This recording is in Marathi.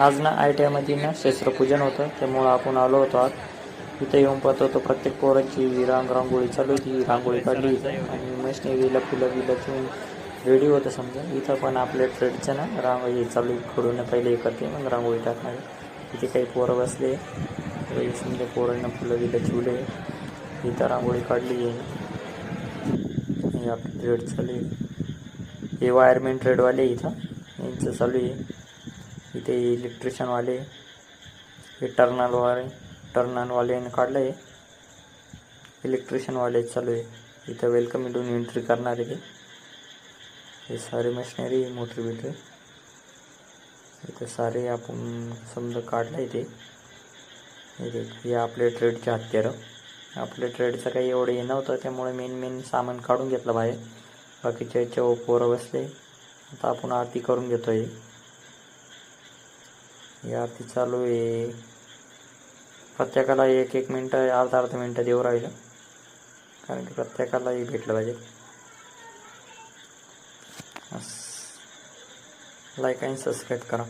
आज ना आय टी आयमध्ये ना शस्त्रपूजन होतं त्यामुळं आपण आलो होतो आज. इथं येऊन पाहतो तो प्रत्येक पोराची रांग रांगोळी चालू होती रांगोळी काढली आणि मशनरीला फुलं बिलं ठेवून रेडी होतं समजा. इथं पण आपल्या ट्रेडचं ना रांग हे चालू खडून पहिले हे करते मग रांगोळी टाकणार इथे काही पोरं बसले समजा पोरांना फुलं बिलं चिवले इथं रांगोळी काढली आहे. हे ट्रेड चालू आहे. हे वायरमॅन ट्रेडवाले इथं यांचं चालू आहे. इथे इलेक्ट्रिशियनवाले हे टर्नलवाले टर्नलवाल्याने काढलं आहे इलेक्ट्रिशियनवाले चालू आहे. इथं वेलकम इडून एंट्री करणार आहे. ते हे सारे मशिनरी मोटर बिटर इथं सारे आपण समजा काढलं आहे ते हे आपले ट्रेडचे हत्यारं. आपल्या ट्रेडचं काही एवढं हे नव्हतं त्यामुळे मेन मेन सामान काढून घेतलं बाहेर. बाकीच्या याच्यावर पोरं बसले. आता आपण आरती करून घेतो आहे ही आरती चालू आहे. प्रत्येकाला एक एक मिनटं अर्धा अर्धा मिनटं देऊ राहिलं. कारण की प्रत्येकालाही भेटलं पाहिजे. लाईक आणि सबस्क्राईब करा.